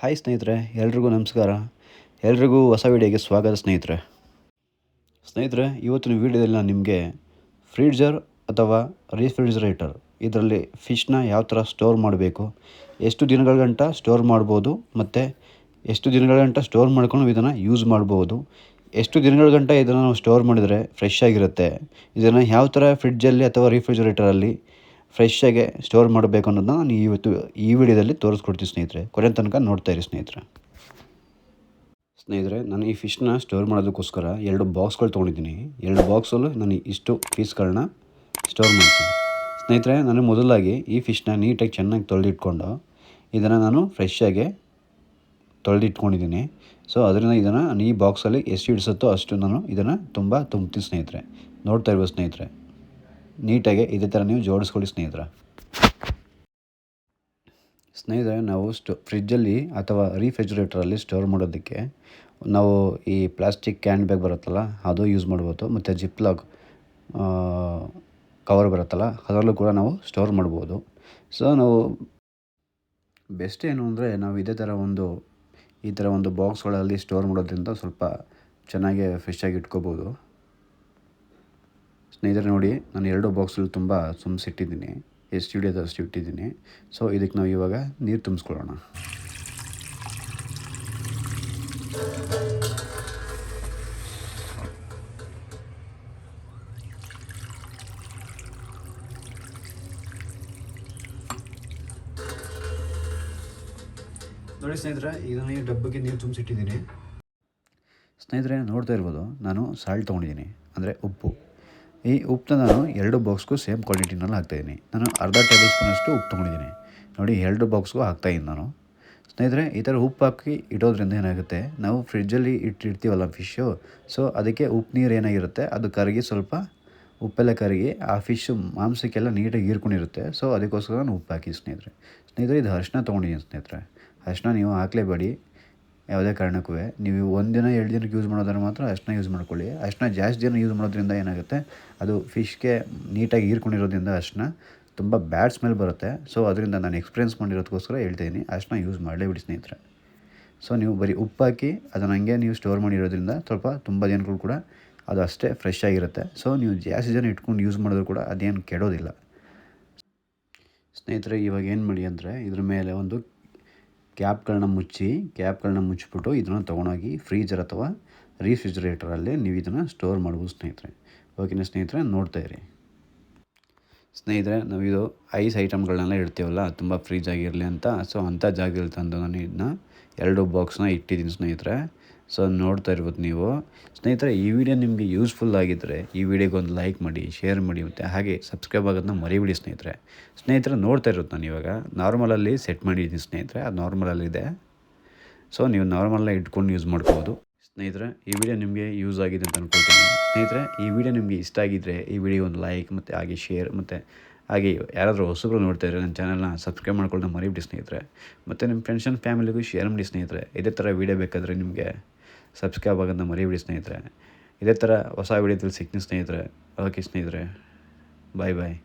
Hi ಸ್ನೇಹಿತರೆ, ಎಲ್ರಿಗೂ ನಮಸ್ಕಾರ. ಎಲ್ರಿಗೂ ಹೊಸ ವಿಡಿಯೋಗೆ ಸ್ವಾಗತ ಸ್ನೇಹಿತರೆ. ಸ್ನೇಹಿತರೆ, ಇವತ್ತಿನ ವಿಡಿಯೋದಲ್ಲಿ ನಾನು ನಿಮಗೆ ಫ್ರೀಜರ್ ಅಥವಾ ರೀಫ್ರಿಜರೇಟರ್ ಇದರಲ್ಲಿ ಫಿಶ್ನ ಯಾವ ಥರ ಸ್ಟೋರ್ ಮಾಡಬೇಕು, ಎಷ್ಟು ದಿನಗಳ ಗಂಟ ಸ್ಟೋರ್ ಮಾಡ್ಬೋದು, ಮತ್ತು ಎಷ್ಟು ದಿನಗಳ ಗಂಟ ಸ್ಟೋರ್ ಮಾಡ್ಕೊಂಡು ಇದನ್ನು ಯೂಸ್ ಮಾಡ್ಬೋದು, ಎಷ್ಟು ದಿನಗಳ ಗಂಟ ಇದನ್ನು ನಾವು ಸ್ಟೋರ್ ಮಾಡಿದರೆ ಫ್ರೆಶ್ ಆಗಿರುತ್ತೆ, ಇದನ್ನು ಯಾವ ಥರ ಫ್ರಿಡ್ಜಲ್ಲಿ ಅಥವಾ ರಿಫ್ರಿಜರೇಟರಲ್ಲಿ ಫ್ರೆಶ್ ಆಗಿ ಸ್ಟೋರ್ ಮಾಡಬೇಕು ಅನ್ನೋದನ್ನ ನಾನು ಇವತ್ತು ಈ ವಿಡಿಯೋದಲ್ಲಿ ತೋರಿಸ್ಕೊಡ್ತೀನಿ ಸ್ನೇಹಿತರೆ. ಕೊನೆ ತನಕ ನೋಡ್ತಾ ಇರಿ ಸ್ನೇಹಿತರೆ. ಸ್ನೇಹಿತರೆ, ನಾನು ಈ ಫಿಶ್ನ ಸ್ಟೋರ್ ಮಾಡೋದಕ್ಕೋಸ್ಕರ ಎರಡು ಬಾಕ್ಸ್ಗಳು ತೊಗೊಂಡಿದ್ದೀನಿ. ಎರಡು ಬಾಕ್ಸಲ್ಲೂ ನಾನು ಇಷ್ಟು ಪೀಸ್ಗಳನ್ನ ಸ್ಟೋರ್ ಮಾಡ್ತೀನಿ. ಸ್ನೇಹಿತರೆ, ನಾನು ಮೊದಲಾಗಿ ಈ ಫಿಶ್ನ ನೀಟಾಗಿ ಚೆನ್ನಾಗಿ ತೊಳೆದಿಟ್ಕೊಂಡು ಇದನ್ನು ನಾನು ಫ್ರೆಶ್ ಆಗಿ ತೊಳೆದಿಟ್ಕೊಂಡಿದ್ದೀನಿ. ಸೊ ಅದರಿಂದ ಇದನ್ನು ನಾನು ಈ ಬಾಕ್ಸಲ್ಲಿ ಎಷ್ಟು ಇಡಿಸುತ್ತೋ ಅಷ್ಟು ನಾನು ಇದನ್ನು ತುಂಬ ತುಂಬ್ತೀನಿ ಸ್ನೇಹಿತರೆ. ನೋಡ್ತಾ ಇರ್ಬೋದು ಸ್ನೇಹಿತರೆ. ನೀಟಾಗಿ ಇದೇ ಥರ ನೀವು ಜೋಡಿಸ್ಕೊಳ್ಳಿ ಸ್ನೇಹಿತರೆ. ಸ್ನೇಹಿತರೆ, ನಾವು ಸ್ಟೋ, ಫ್ರಿಜ್ಜಲ್ಲಿ ಅಥವಾ ರಿಫ್ರಿಜರೇಟರಲ್ಲಿ ಸ್ಟೋರ್ ಮಾಡೋದಕ್ಕೆ ನಾವು ಈ ಪ್ಲಾಸ್ಟಿಕ್ ಕ್ಯಾನ್ ಬ್ಯಾಗ್ ಬರುತ್ತಲ್ಲ, ಅದು ಯೂಸ್ ಮಾಡ್ಬೋದು, ಮತ್ತು ಜಿಪ್ಲಾಗ್ ಕವರ್ ಬರುತ್ತಲ್ಲ, ಅದರಲ್ಲೂ ಕೂಡ ನಾವು ಸ್ಟೋರ್ ಮಾಡ್ಬೋದು. ಸೊ, ನಾವು ಬೆಸ್ಟ್ ಏನು ಅಂದರೆ ನಾವು ಇದೇ ಥರ ಒಂದು, ಈ ಥರ ಒಂದು ಬಾಕ್ಸ್ಗಳಲ್ಲಿ ಸ್ಟೋರ್ ಮಾಡೋದ್ರಿಂದ ಸ್ವಲ್ಪ ಚೆನ್ನಾಗಿ ಫ್ರೆಶ್ ಆಗಿ ಇಟ್ಕೋಬೋದು. ಸ್ನೇಹಿತರೆ ನೋಡಿ, ನಾನು ಎರಡು ಬಾಕ್ಸಲ್ಲಿ ತುಂಬ ತುಂಬಿಸಿಟ್ಟಿದ್ದೀನಿ ಎಷ್ಟು ಹಿಡಿಯೋದು ಅಷ್ಟು ಇಟ್ಟಿದ್ದೀನಿ. ಸೊ, ಇದಕ್ಕೆ ನಾವು ಇವಾಗ ನೀರು ತುಂಬಿಸ್ಕೊಳ್ಳೋಣ. ನೋಡಿ ಸ್ನೇಹಿತರೆ ಇದನ್ನು ಈ ಡಬ್ಬಕ್ಕೆ ನೀರು ತುಂಬಿಸಿಟ್ಟಿದ್ದೀನಿ. ಸ್ನೇಹಿತರೆ, ನೋಡ್ತಾ ಇರ್ಬೋದು, ನಾನು ಸಾಲ್ಟ್ ತೊಗೊಂಡಿದ್ದೀನಿ. ಅಂದರೆ ಉಪ್ಪು. ಈ ಉಪ್ಪನ್ನ ನಾನು ಎರಡು ಬಾಕ್ಸ್ಗೂ ಸೇಮ್ ಕ್ವಾಂಟಿಟಿನಲ್ಲಿ ಹಾಕ್ತಾಯಿದ್ದೀನಿ ನಾನು ಅರ್ಧ ಟೇಬಲ್ ಸ್ಪೂನಷ್ಟು ಉಪ್ಪು ತೊಗೊಂಡಿದ್ದೀನಿ. ನೋಡಿ, ಎರಡು ಬಾಕ್ಸ್ಗೂ ಹಾಕ್ತಾಯಿದ್ದೀನಿ ನಾನು. ಸ್ನೇಹಿತರೆ, ಈ ಥರ ಉಪ್ಪು ಹಾಕಿ ಇಡೋದ್ರಿಂದ ಏನಾಗುತ್ತೆ? ನಾವು ಫ್ರಿಡ್ಜಲ್ಲಿ ಇಟ್ಟಿರ್ತೀವಲ್ಲ ಫಿಶ್ಶು, ಸೊ ಅದಕ್ಕೆ ಉಪ್ಪು ನೀರು ಏನಾಗಿರುತ್ತೆ? ಅದು ಕರಗಿ ಸ್ವಲ್ಪ ಉಪ್ಪೆಲ್ಲ ಕರಗಿ ಆ ಫಿಶ್ ಮಾಂಸಕ್ಕೆಲ್ಲ ನೀಟಾಗಿ ಹೀರ್ಕೊಂಡಿರುತ್ತೆ. ಸೊ ಅದಕ್ಕೋಸ್ಕರ ನಾನು ಉಪ್ಪು ಹಾಕಿ ಸ್ನೇಹಿತರೆ. ಸ್ನೇಹಿತರೆ, ಇದು ಅರ್ಶಿನ ತೊಗೊಂಡಿದ್ದೀನಿ ಸ್ನೇಹಿತರೆ. ಅರಿಶಿನ ನೀವು ಹಾಕಲೇಬೇಡಿ. ಯಾವುದೇ ಕಾರಣಕ್ಕೂ ನೀವು ಒಂದು ದಿನ, ಎರಡು ದಿನಕ್ಕೆ ಯೂಸ್ ಮಾಡೋದ್ರೆ ಮಾತ್ರ ಅಷ್ಟನ್ನ ಯೂಸ್ ಮಾಡ್ಕೊಳ್ಳಿ. ಅಷ್ಟನ್ನ ಜಾಸ್ತಿ ದಿನ ಯೂಸ್ ಮಾಡೋದ್ರಿಂದ ಏನಾಗುತ್ತೆ? ಅದು ಫಿಶ್ಗೆ ನೀಟಾಗಿ ಹೀರ್ಕೊಂಡಿರೋದ್ರಿಂದ ಅಷ್ಟನ್ನ ತುಂಬ ಬ್ಯಾಡ್ ಸ್ಮೆಲ್ ಬರುತ್ತೆ. ಸೊ ಅದರಿಂದ ನಾನು ಎಕ್ಸ್ಪೀರಿಯನ್ಸ್ ಮಾಡಿರೋದಕ್ಕೋಸ್ಕರ ಹೇಳ್ತಾಯಿದ್ದೀನಿ ಅಷ್ಟನ್ನ ಯೂಸ್ ಮಾಡಲೇಬಿಡಿ ಸ್ನೇಹಿತರೆ. ಸೊ ನೀವು ಬರೀ ಉಪ್ಪು ಹಾಕಿ, ಅದನ್ನು ಹಂಗೆ ನೀವು ಸ್ಟೋರ್ ಮಾಡಿರೋದ್ರಿಂದ ಸ್ವಲ್ಪ ತುಂಬ ಜನಗಳು ಕೂಡ ಅದು ಅಷ್ಟೇ ಫ್ರೆಶ್ ಆಗಿರುತ್ತೆ. ಸೊ ನೀವು ಜಾಸ್ತಿ ಜನ ಇಟ್ಕೊಂಡು ಯೂಸ್ ಮಾಡಿದ್ರು ಕೂಡ ಅದೇನು ಕೆಡೋದಿಲ್ಲ. ಸ್ನೇಹಿತರೆ, ಇವಾಗ ಏನು ಮಾಡಿ ಅಂದರೆ ಇದ್ರ ಮೇಲೆ ಒಂದು ಕ್ಯಾಪ್ಗಳನ್ನ ಮುಚ್ಚಿ ಕ್ಯಾಪ್ಗಳನ್ನ ಮುಚ್ಚಿಬಿಟ್ಟು ಇದನ್ನು ತೊಗೊಂಡೋಗಿ ಫ್ರೀಜರ್ ಅಥವಾ ರಿಫ್ರಿಜರೇಟರಲ್ಲಿ ನೀವು ಇದನ್ನು ಸ್ಟೋರ್ ಮಾಡ್ಬೋದು ಸ್ನೇಹಿತರೆ. ಓಕೆನಾ ಸ್ನೇಹಿತರೆ, ನೋಡ್ತಾ ಇರಿ. ಸ್ನೇಹಿತರೆ, ನಾವಿದು ಐಸ್ ಐಟಮ್ಗಳನ್ನೆಲ್ಲ ಇಡ್ತೀವಲ್ಲ ತುಂಬ ಫ್ರೀಜ್ ಆಗಿರಲಿ ಅಂತ. ಸೊ ಅಂಥ ಜಾಗದಲ್ಲಿ ತಂದು ನಾನು ಇದನ್ನ ಎರಡು ಬಾಕ್ಸ್ನ ಇಟ್ಟಿದ್ದೀನಿ ಸ್ನೇಹಿತರೆ. ಸೊ ನೋಡ್ತಾ ಇರ್ಬೋದು ನೀವು. ಸ್ನೇಹಿತರೆ, ಈ ವಿಡಿಯೋ ನಿಮಗೆ ಯೂಸ್ಫುಲ್ ಆಗಿದ್ದರೆ ಈ ವಿಡಿಯೋಗೆ ಒಂದು ಲೈಕ್ ಮಾಡಿ, ಶೇರ್ ಮಾಡಿ ಮತ್ತು ಹಾಗೆ ಸಬ್ಸ್ಕ್ರೈಬ್ ಆಗೋದನ್ನ ಮರಿಬಿಡಿ ಸ್ನೇಹಿತರೆ. ಸ್ನೇಹಿತರೆ, ನೋಡ್ತಾ ಇರೋದು ನಾನು ಇವಾಗ. ನಾರ್ಮಲಲ್ಲಿ ಸೆಟ್ ಮಾಡಿದ್ದೀನಿ ಸ್ನೇಹಿತರೆ, ಅದು ನಾರ್ಮಲಲ್ಲಿದೆ. ಸೊ, ನೀವು ನಾರ್ಮಲಾಗಿ ಇಟ್ಕೊಂಡು ಯೂಸ್ ಮಾಡ್ಬೋದು. ಸ್ನೇಹಿತರೆ, ಈ ವಿಡಿಯೋ ನಿಮಗೆ ಯೂಸ್ ಆಗಿದೆ ಅಂತ ಅಂದ್ಕೊಳ್ತೀನಿ ಸ್ನೇಹಿತರೆ, ಈ ವಿಡಿಯೋ ನಿಮಗೆ ಇಷ್ಟ ಆಗಿದ್ದರೆ ಈ ವಿಡಿಯೋ ಒಂದು ಲೈಕ್ ಮತ್ತು ಹಾಗೆ ಶೇರ್ ಮತ್ತು ಹಾಗೆ ಯಾರಾದರೂ ಹೊಸಬ್ರು ನೋಡ್ತಾ ಇದ್ರೆ ನನ್ನ ಚಾನಲ್ನ ಸಬ್ಸ್ಕ್ರೈಬ್ ಮಾಡ್ಕೊಂಡು ಮರಿಬಿಡಿ ಸ್ನೇಹಿತರೆ. ಮತ್ತು ನಿಮ್ಮ ಫ್ರೆಂಡ್ಸ್ ಆ್ಯಂಡ್ ಫ್ಯಾಮಿಲಿಗೂ ಶೇರ್ ಮಾಡಿ ಸ್ನೇಹಿತರೆ. ಇದೇ ಥರ ವಿಡಿಯೋ ಬೇಕಾದರೆ ನಿಮಗೆ ಸಬ್ಸ್ಕ್ರೈಬ್ ಆಗೋದನ್ನ ಮರಿಬಿಡಿ ಸ್ನೇಹಿತರೆ. ಇದೇ ಥರ ಹೊಸ ವೀಡಿಯೋದಲ್ಲಿ ಸಿಗ್ತೀನಿ ಸ್ನೇಹಿತರೆ. ಓಕೆ ಸ್ನೇಹಿತರೆ ಬಾಯ್ ಬಾಯ್